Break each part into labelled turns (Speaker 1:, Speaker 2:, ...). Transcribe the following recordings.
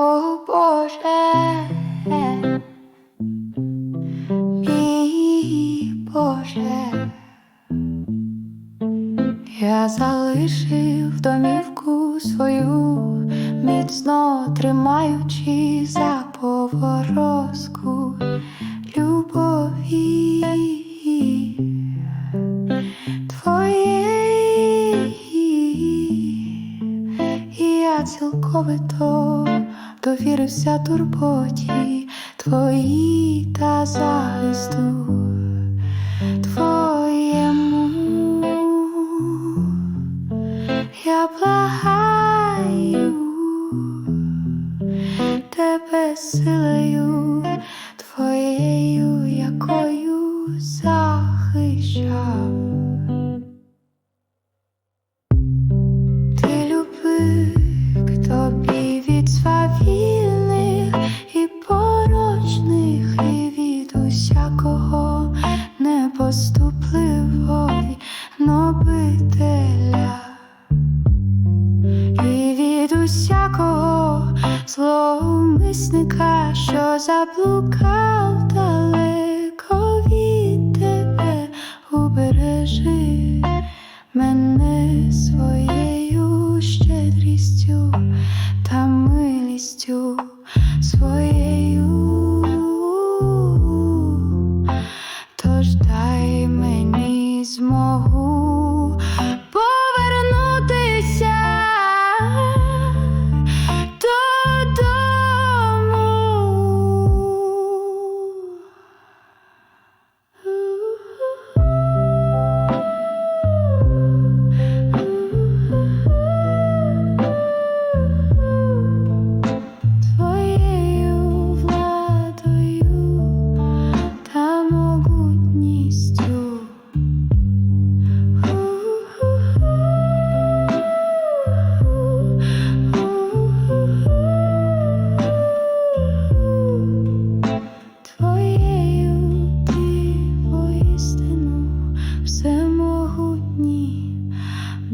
Speaker 1: О Боже, мій Боже, я залишив домівку свою, міцно тримаючи за поворозку любові твоєї. І я цілковито довірився турботі твоїй та захисту твоєму. Я благаю тебе силою що заблукав далеко від тебе, убережи мене своєю щедрістю та милістю своєю.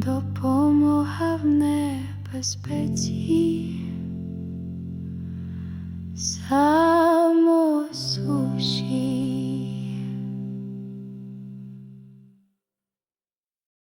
Speaker 1: допомога в небезпеці.